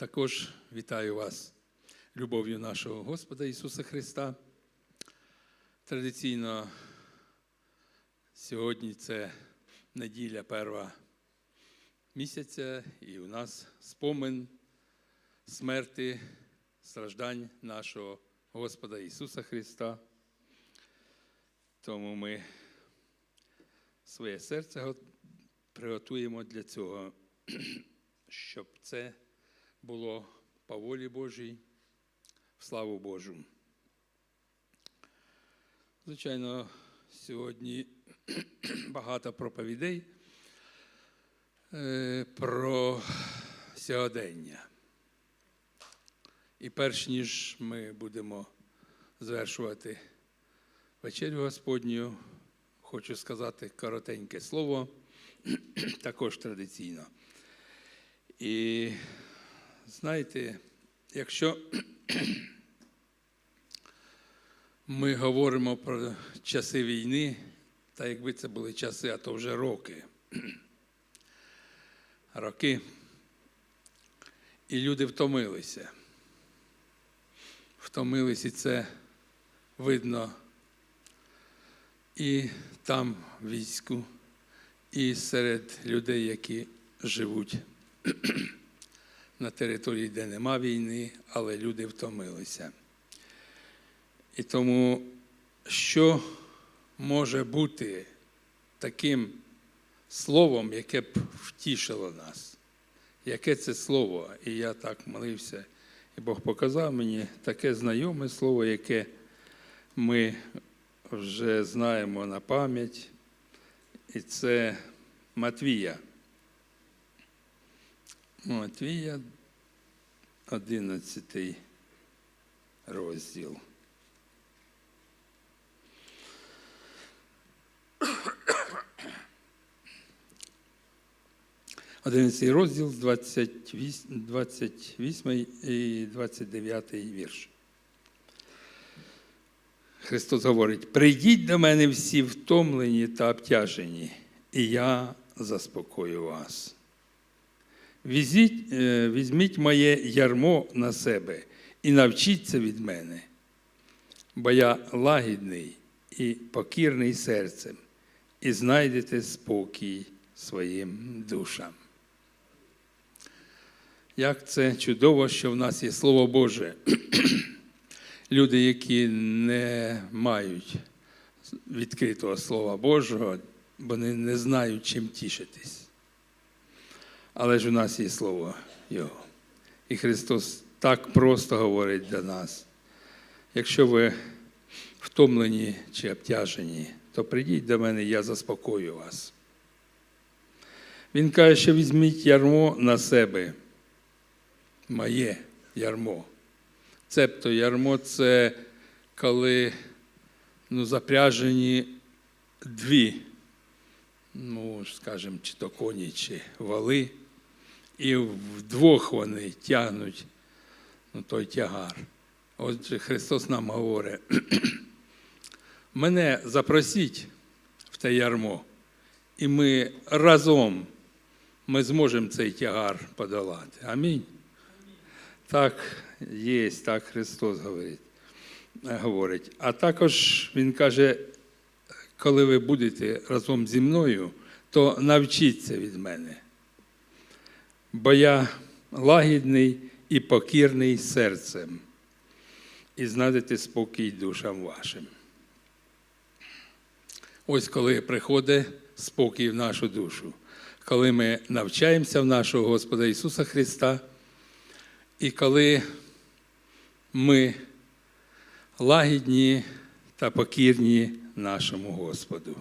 Також вітаю вас любов'ю нашого Господа Ісуса Христа. Традиційно сьогодні це неділя перша місяця, і у нас спомин смерти, страждань нашого Господа Ісуса Христа. Тому ми своє серце приготуємо для цього, щоб це було по волі Божій, в славу Божу. Звичайно, сьогодні багато проповідей е, про сьогодення. І перш ніж ми будемо звершувати вечерю Господню, хочу сказати коротеньке слово, також традиційно. І знаєте, якщо ми говоримо про часи війни, та якби це були часи, а то вже роки. Роки. І люди втомилися. Втомилися, і це видно і там в війську, і серед людей, які живуть на території, де нема війни, але люди втомилися. І тому, що може бути таким словом, яке б втішило нас? Яке це слово? І я так молився, і Бог показав мені таке знайоме слово, яке ми вже знаємо на пам'ять, і це Матвія. Матвія, 11 розділ. Одинадцятий розділ, 28, 28 і 29 вірш. Христос говорить: прийдіть до мене всі втомлені та обтяжені, і я заспокою вас. Е, візьміть моє ярмо на себе і навчіться від мене, бо я лагідний і покірний серцем, і знайдете спокій своїм душам. Як це чудово, що в нас є Слово Боже. Люди, які не мають відкритого Слова Божого, вони не знають, чим тішитись. Але ж у нас є Слово Його. І Христос так просто говорить для нас. Якщо ви втомлені чи обтяжені, то прийдіть до мене, я заспокою вас. Він каже, що візьміть ярмо на себе. Моє ярмо. Цебто ярмо це коли ну, запряжені дві, ну, скажімо, чи то коні, чи вали, і вдвох вони тягнуть ну, той тягар. Отже, Христос нам говорить, мене запросіть в те ярмо, і ми разом ми зможемо цей тягар подолати. Амінь. Так є, так Христос говорить. говорить. А також Він каже, коли ви будете разом зі мною, то навчіться від мене. Бо я лагідний і покірний серцем, і знайдете спокій душам вашим. Ось коли приходить спокій в нашу душу, коли ми навчаємося в нашого Господа Ісуса Христа. І коли ми лагідні та покірні нашому Господу.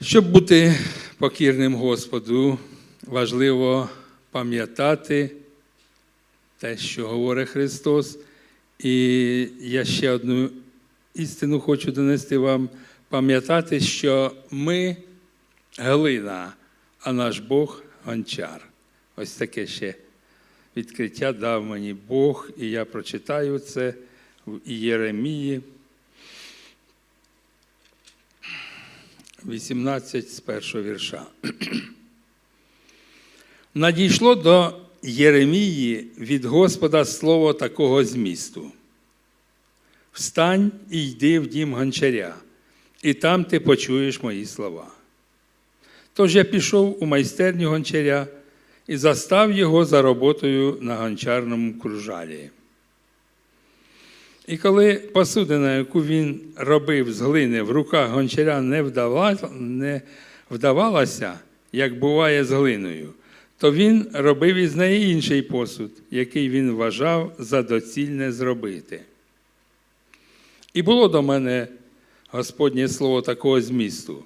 Щоб бути покірним Господу, важливо пам'ятати те, що говорить Христос. І я ще одну істину хочу донести вам, пам'ятати, що ми глина, а наш Бог гончар. Ось таке ще відкриття дав мені Бог, і я прочитаю це в Єремії, 18 з першого вірша. Надійшло до Єремії від Господа слово такого змісту. Встань і йди в дім гончаря, і там ти почуєш мої слова. Тож я пішов у майстерню гончаря і застав його за роботою на гончарному кружалі. І коли посудина, яку він робив з глини в руках гончаря, не, вдава, не вдавалася, як буває з глиною, то він робив із неї інший посуд, який він вважав за доцільне зробити. І було до мене Господнє слово такого змісту.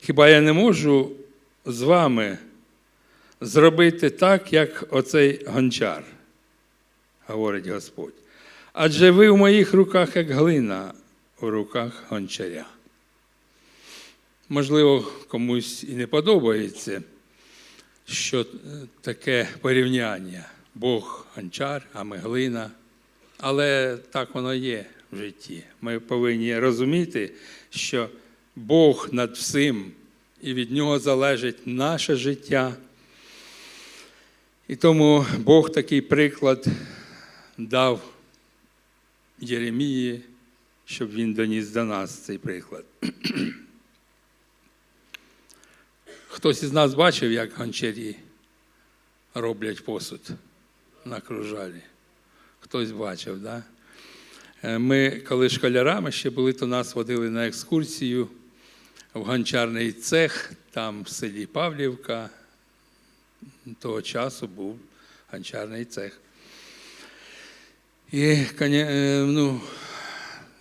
Хіба я не можу з вами зробити так, як оцей гончар, говорить Господь. Адже ви в моїх руках, як глина у руках гончаря. Можливо, комусь і не подобається, що таке порівняння. Бог гончар, а ми глина. Але так воно є в житті. Ми повинні розуміти, що Бог над всім, і від нього залежить наше життя. І тому Бог такий приклад дав Єремії, щоб він доніс до нас цей приклад. Хтось із нас бачив, як гончарі роблять посуд на кружалі. Хтось бачив, так? Да? Ми, коли школярами ще були, то нас водили на екскурсію в гончарний цех, там в селі Павлівка. Того часу був гончарний цех. І, ну,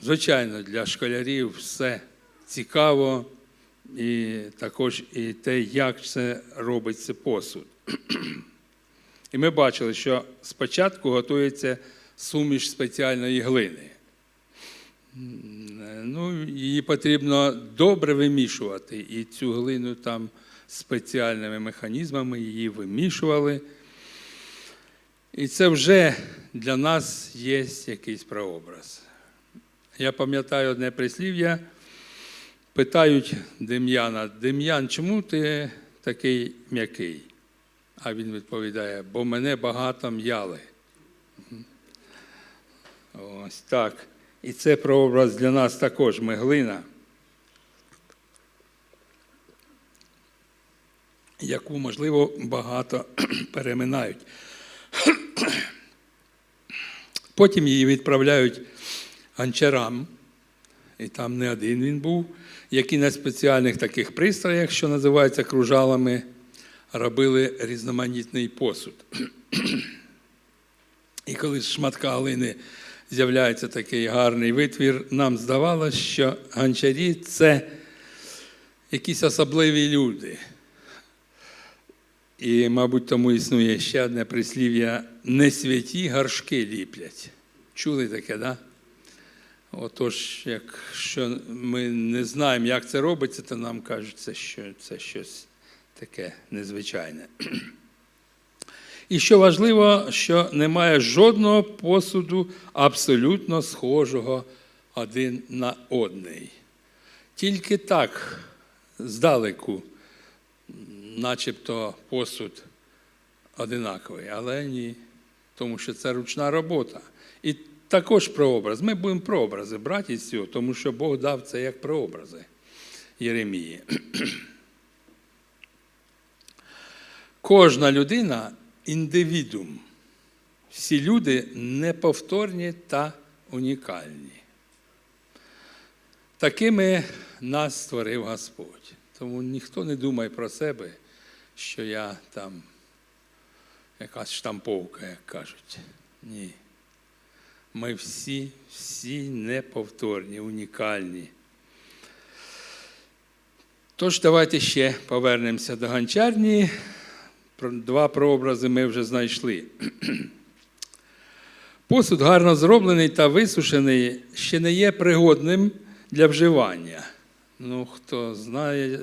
звичайно, для школярів все цікаво, і також і те, як це робиться посуд. І ми бачили, що спочатку готується суміш спеціальної глини. Ну, Її потрібно добре вимішувати. І цю глину там спеціальними механізмами її вимішували. І це вже для нас є якийсь прообраз. Я пам'ятаю одне прислів'я, питають Дем'яна, Дем'ян, чому ти такий м'який? А він відповідає, бо мене багато м'яли. Ось так. І це прообраз для нас також ми глина, яку, можливо, багато переминають. Потім її відправляють гончарам, і там не один він був, які на спеціальних таких пристроях, що називаються кружалами, робили різноманітний посуд. І коли з шматка глини з'являється такий гарний витвір, нам здавалося, що гончарі це якісь особливі люди. І, мабуть, тому існує ще одне прислів'я не святі горшки ліплять. Чули таке, да? Отож, якщо ми не знаємо, як це робиться, то нам кажеться, що це щось таке незвичайне. І що важливо, що немає жодного посуду абсолютно схожого один на одний. Тільки так здалеку начебто посуд одинаковий, але ні, тому що це ручна робота. І також прообраз. Ми будемо прообрази брати з цього, тому що Бог дав це як прообрази Єремії. Кожна людина індивідум. Всі люди неповторні та унікальні. Такими нас створив Господь. Тому ніхто не думає про себе, що я там якась штамповка, як кажуть. Ні. Ми всі, всі неповторні, унікальні. Тож, давайте ще повернемося до гончарні. Два прообрази ми вже знайшли. Посуд гарно зроблений та висушений ще не є пригодним для вживання. Ну, хто знає,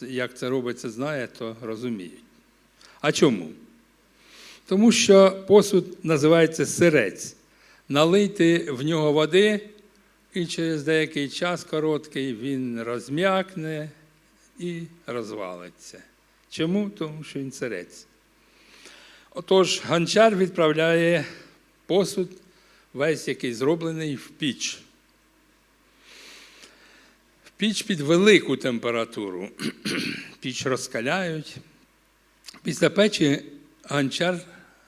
як це робиться, знає, то розуміють. А чому? Тому що посуд називається сирець. Налийте в нього води, і через деякий час короткий він розм'якне і розвалиться. Чому? Тому що він сирець. Отож, гончар відправляє посуд, весь який зроблений в піч. Піч під велику температуру. Піч розкаляють. Після печі гончар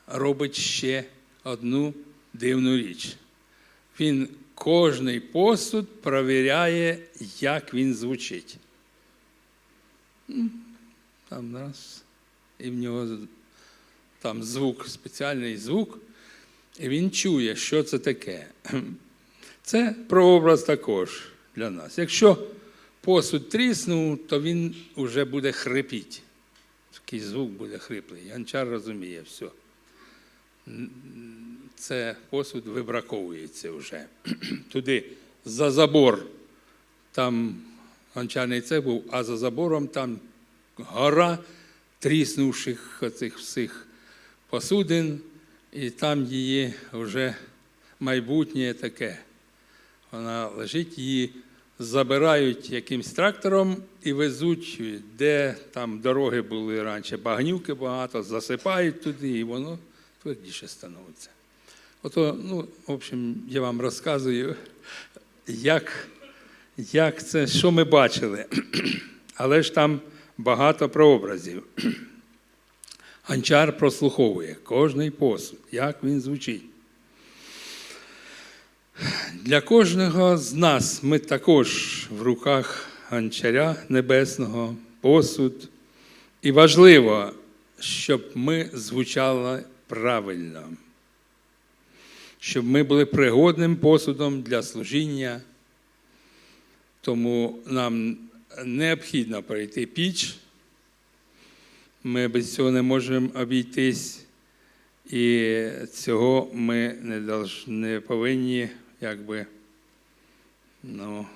робить ще одну дивну річ. Він кожний посуд провіряє, як він звучить. Там раз, і в нього там звук, спеціальний звук, і він чує, що це таке. Це прообраз також для нас. Якщо посуд тріснув, то він вже буде хрипіти. Такий звук буде хриплий. Гончар розуміє все. Це посуд вибраковується вже. Туди за забор, там гончарний цех був, а за забором там гора тріснувших оцих всіх посудин, і там її вже майбутнє таке. Вона лежить, її забирають якимсь трактором і везуть, де там дороги були раніше, багнюки багато, засипають туди, і воно твердіше становиться. Ото, ну, в общем, я вам розказую, як, як це, що ми бачили. Але ж там багато прообразів. Гончар прослуховує кожний посуд, як він звучить. Для кожного з нас ми також в руках гончаря небесного, посуд. І важливо, щоб ми звучали правильно, щоб ми були пригодним посудом для служіння. Тому нам необхідно пройти піч. Ми без цього не можемо обійтись, і цього ми не повинні якби, ну,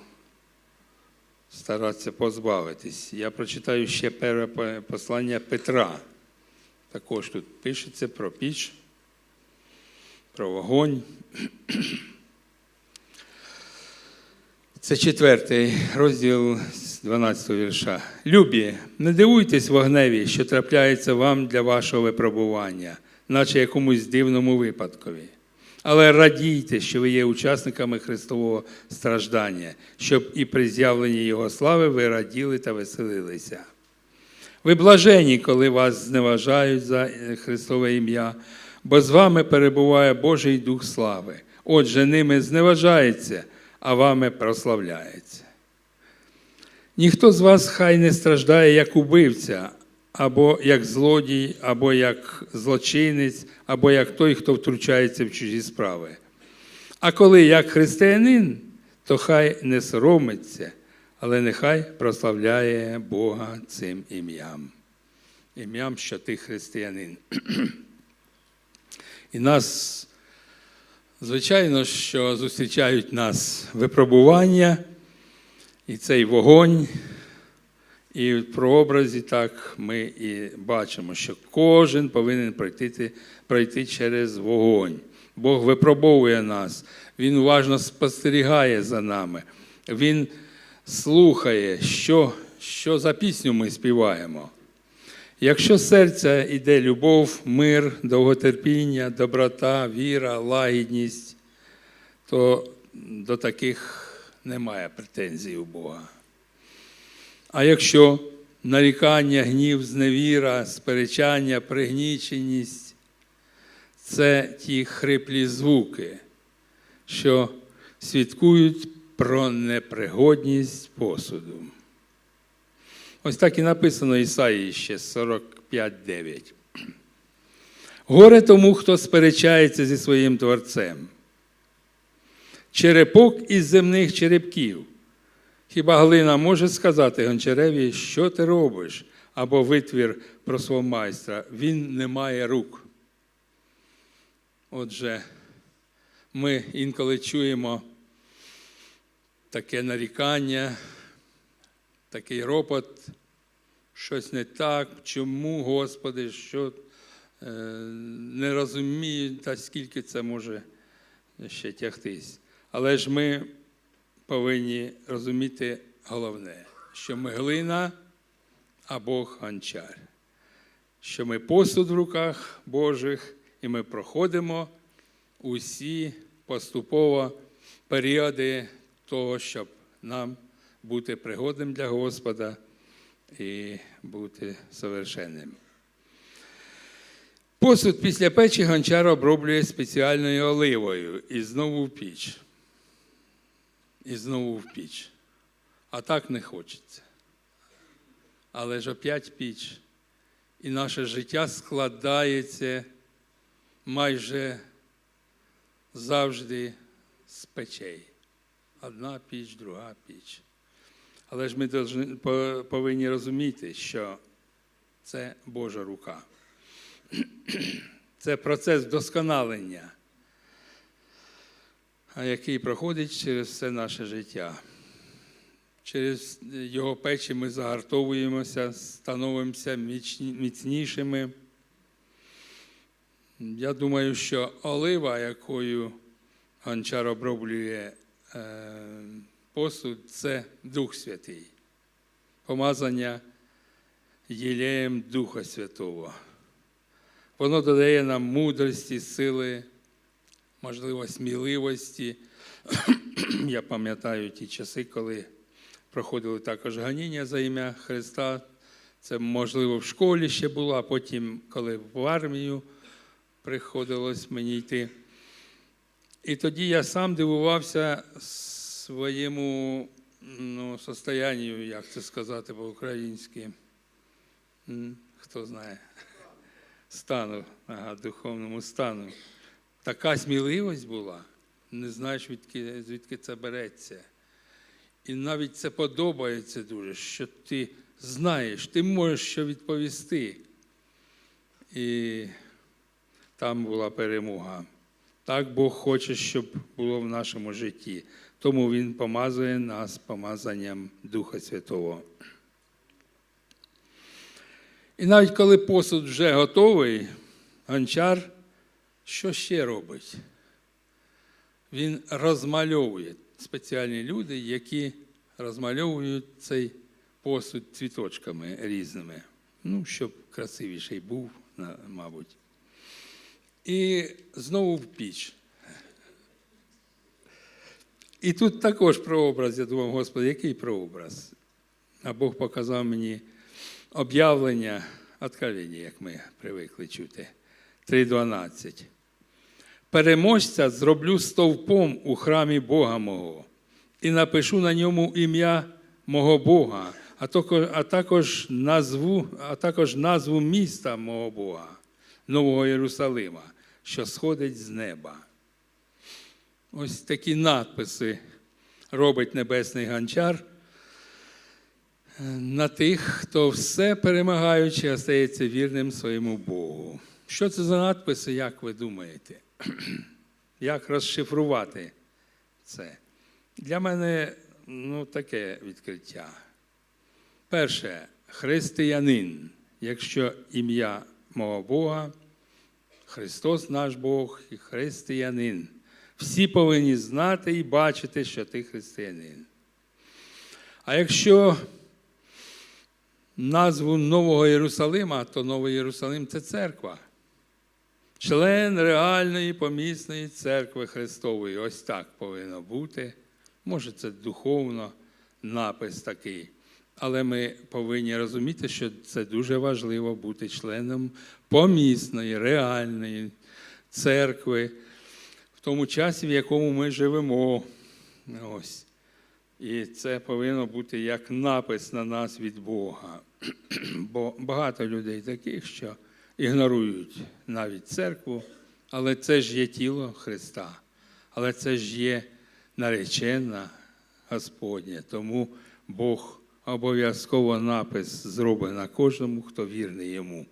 старатися позбавитись. Я прочитаю ще перше послання Петра. Також тут пишеться про піч, про вогонь. Це четвертий розділ з 12 вірша. Любі, не дивуйтесь вогневі, що трапляється вам для вашого випробування, наче якомусь дивному випадкові. Але радійте, що ви є учасниками Христового страждання, щоб і при з'явленні Його слави ви раділи та веселилися. Ви блажені, коли вас зневажають за Христове ім'я, бо з вами перебуває Божий Дух слави. Отже, ними зневажається, а вами прославляється. Ніхто з вас хай не страждає як убивця, або як злодій, або як злочинець, або як той, хто втручається в чужі справи. А коли як християнин, то хай не соромиться, але нехай прославляє Бога цим ім'ям. Ім'ям, що ти християнин. І нас, звичайно, що зустрічають нас випробування, і цей вогонь. І в прообразі так ми і бачимо, що кожен повинен пройти, пройти через вогонь. Бог випробовує нас, Він уважно спостерігає за нами, Він слухає, що, що за пісню ми співаємо. Якщо серця йде любов, мир, довготерпіння, доброта, віра, лагідність, то до таких немає претензій у Бога. А якщо нарікання, гнів, зневіра, сперечання, пригніченість це ті хриплі звуки, що свідкують про непригодність посуду. Ось так і написано Ісаїї ще 45.9. Горе тому, хто сперечається зі своїм Творцем. Черепок із земних черепків. Хіба глина може сказати гончареві, що ти робиш, або витвір про свого майстра? Він не має рук. Отже, ми інколи чуємо таке нарікання, такий ропот, щось не так, чому, Господи, що е, не розумію, та скільки це може ще тягтись. Але ж ми повинні розуміти головне, що ми глина, а Бог гончар. що ми посуд в руках Божих, і ми проходимо усі поступово періоди того, щоб нам бути пригодним для Господа і бути совершенним. Посуд після печі гончар оброблює спеціальною оливою і знову в піч. І знову в піч. А так не хочеться. Але ж опять піч. І наше життя складається майже завжди з печей. Одна піч, друга піч. Але ж ми повинні розуміти, що це Божа рука. Це процес вдосконалення, який проходить через все наше життя. Через його печі ми загартовуємося, становимося міцнішими. Я думаю, що олива, якою гончар оброблює е, посуд, це Дух Святий, помазання єлеєм Духа Святого. Воно додає нам мудрості, сили, можливо, сміливості. Я пам'ятаю ті часи, коли проходили також ганіння за ім'я Христа. Це, можливо, в школі ще було, а потім, коли в армію приходилось мені йти. І тоді я сам дивувався своєму ну, состоянню, як це сказати по-українськи. Хто знає? Стану, ага, духовному стану. Така сміливість була, не знаєш, звідки, звідки це береться. І навіть це подобається дуже, що ти знаєш, ти можеш що відповісти. І там була перемога. Так Бог хоче, щоб було в нашому житті. Тому Він помазує нас помазанням Духа Святого. І навіть коли посуд вже готовий, гончар що ще робить? Він розмальовує спеціальні люди, які розмальовують цей посуд цвіточками різними. Ну, щоб красивіший був, мабуть. І знову в піч. І тут також прообраз, я думав, Господи, який прообраз? А Бог показав мені об'явлення, откровення, як ми привикли чути. 3.12. Переможця зроблю стовпом у храмі Бога мого і напишу на ньому ім'я мого Бога, а також, а також, назву, а також назву міста мого Бога, Нового Єрусалима, що сходить з неба. Ось такі надписи робить небесний гончар на тих, хто все перемагаючи, остається вірним своєму Богу. Що це за надписи, як ви думаєте? Як розшифрувати це? Для мене ну, таке відкриття. Перше, християнин, якщо ім'я мого Бога, Христос наш Бог і християнин. Всі повинні знати і бачити, що ти християнин. А якщо назву Нового Єрусалима, то Новий Єрусалим це церква. Член реальної помісної церкви Христової. Ось так повинно бути. Може, це духовно напис такий. Але ми повинні розуміти, що це дуже важливо бути членом помісної, реальної церкви в тому часі, в якому ми живемо. Ось. І це повинно бути як напис на нас від Бога. Бо багато людей таких, що ігнорують навіть церкву, але це ж є тіло Христа, але це ж є наречена Господня. Тому Бог обов'язково напис зробить на кожному, хто вірний йому.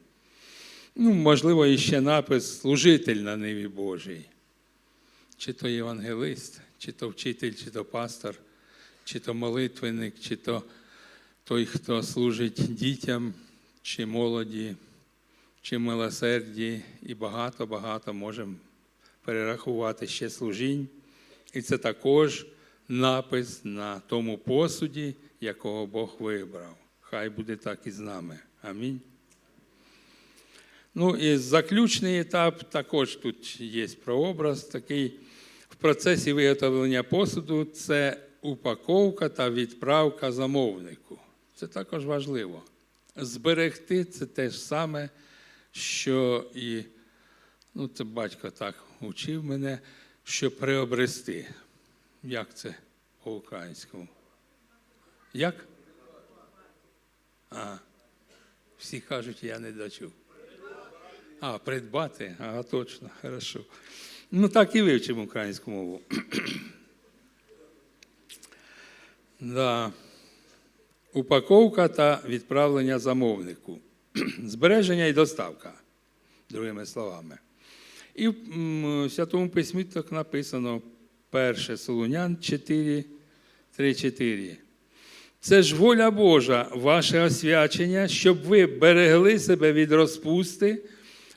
Ну, можливо, і ще напис служитель на ниві Божій. Чи то євангелист, чи то вчитель, чи то пастор, чи то молитвенник, чи то той, хто служить дітям, чи молоді, чи милосерді, і багато-багато можемо перерахувати ще служінь. І це також напис на тому посуді, якого Бог вибрав. Хай буде так і з нами. Амінь. Ну і заключний етап також тут є прообраз такий. В процесі виготовлення посуду це упаковка та відправка замовнику. Це також важливо. Зберегти це те ж саме, що і ну, це батько так учив мене, що приобрести. Як це по-українському? Як? А, всі кажуть, я не дочув. А, придбати? Ага, точно, хорошо. Ну, так і вивчимо українську мову. да. Упаковка та відправлення замовнику. Збереження і доставка, другими словами. І в Святому Письмі так написано 1 Солунян 4, 3, 4. Це ж воля Божа, ваше освячення, щоб ви берегли себе від розпусти,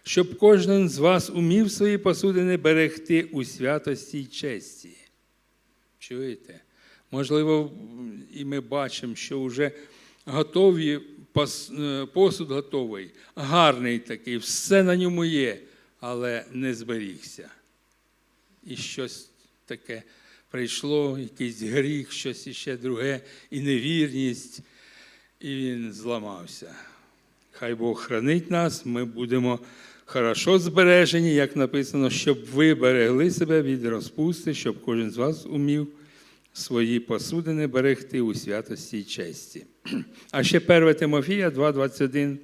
щоб кожен з вас умів свої посудини берегти у святості й честі. Чуєте? Можливо, і ми бачимо, що вже готові, посуд готовий, гарний такий, все на ньому є, але не зберігся. І щось таке прийшло, якийсь гріх, щось іще друге, і невірність, і він зламався. Хай Бог хранить нас, ми будемо хорошо збережені, як написано, щоб ви берегли себе від розпусти, щоб кожен з вас умів свої посудини берегти у святості й честі. А ще 1 Тимофія 2,21.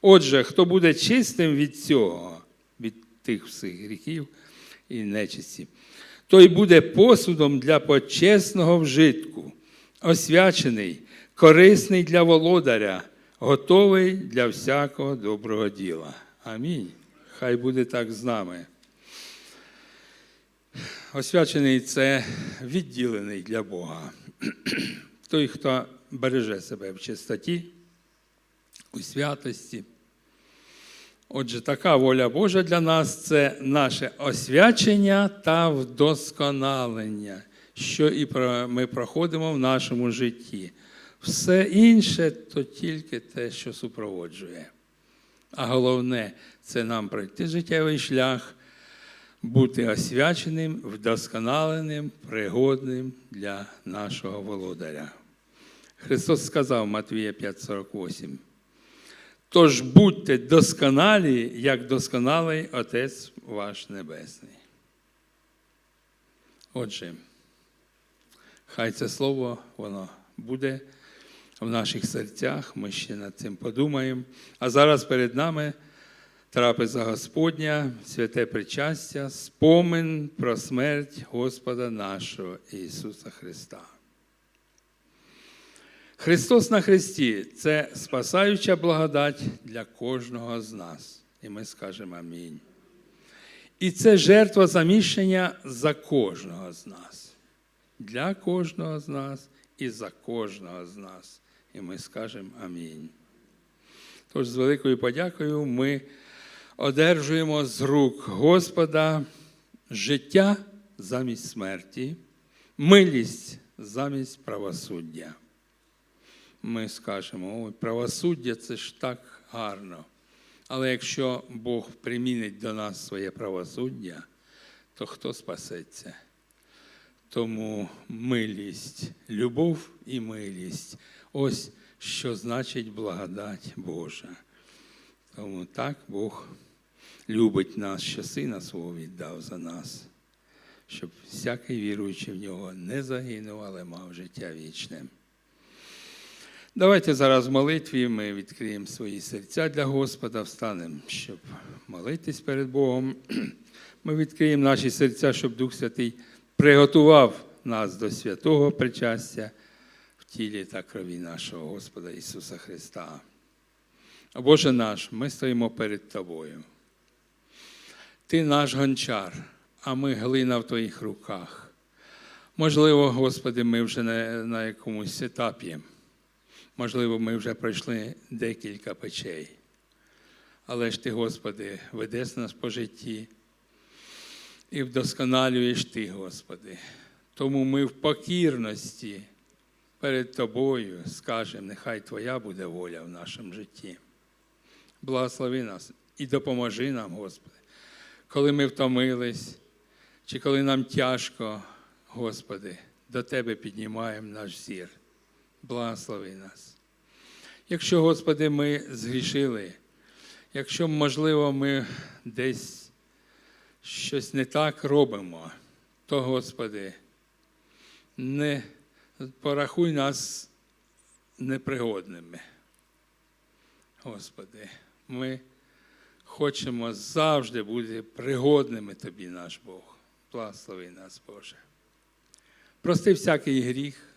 Отже, хто буде чистим від цього, від тих всіх гріхів і нечисті, той буде посудом для почесного вжитку, освячений, корисний для володаря, готовий для всякого доброго діла. Амінь. Хай буде так з нами. Освячений це відділений для Бога. Той, хто береже себе в чистоті, у святості. Отже, така воля Божа для нас це наше освячення та вдосконалення, що і ми проходимо в нашому житті. Все інше то тільки те, що супроводжує. А головне це нам пройти життєвий шлях, бути освяченим, вдосконаленим, пригодним для нашого володаря. Христос сказав Матвія 5,48. Тож будьте досконалі, як досконалий Отець ваш Небесний. Отже, хай це слово воно буде в наших серцях, ми ще над цим подумаємо. А зараз перед нами трапеза Господня, святе причастя, спомин про смерть Господа нашого Ісуса Христа. Христос на Христі це спасаюча благодать для кожного з нас. І ми скажемо амінь. І це жертва заміщення за кожного з нас. Для кожного з нас і за кожного з нас. І ми скажемо амінь. Тож з великою подякою ми одержуємо з рук Господа життя замість смерті, милість замість правосуддя. Ми скажемо, ой, правосуддя це ж так гарно. Але якщо Бог примінить до нас своє правосуддя, то хто спасеться? Тому милість, любов і милість ось що значить благодать Божа. Тому так Бог любить нас, що сина свого віддав за нас, щоб всякий віруючий в нього не загинув, але мав життя вічне. Давайте зараз в молитві ми відкриємо свої серця для Господа, встанемо, щоб молитись перед Богом. Ми відкриємо наші серця, щоб Дух Святий приготував нас до святого причастя в тілі та крові нашого Господа Ісуса Христа. Боже наш, ми стоїмо перед Тобою. Ти наш гончар, а ми глина в Твоїх руках. Можливо, Господи, ми вже на, на якомусь етапі. Можливо, ми вже пройшли декілька печей. Але ж Ти, Господи, ведеш нас по житті і вдосконалюєш Ти, Господи. Тому ми в покірності перед Тобою скажемо, нехай Твоя буде воля в нашому житті. Благослови нас і допоможи нам, Господи. Коли ми втомились, чи коли нам тяжко, Господи, до Тебе піднімаємо наш зір. Благослови нас. Якщо, Господи, ми згрішили, якщо, можливо, ми десь щось не так робимо, то, Господи, не порахуй нас непригодними. Господи, ми хочемо завжди бути пригодними Тобі, наш Бог. Благослови нас, Боже. Прости всякий гріх,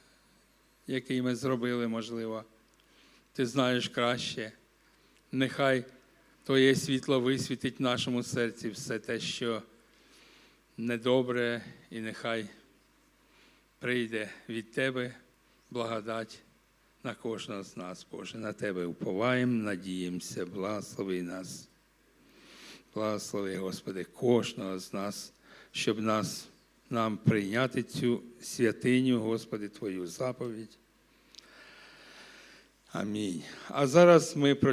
який ми зробили, можливо. Ти знаєш краще. Нехай Твоє світло висвітить в нашому серці все те, що недобре, і нехай прийде від Тебе благодать на кожного з нас, Боже. На Тебе уповаємо, надіємося, благослови нас. Благослови, Господи, кожного з нас, щоб нас, нам прийняти цю святиню, Господи, Твою заповідь. Амінь. А зараз ми прочитаємо.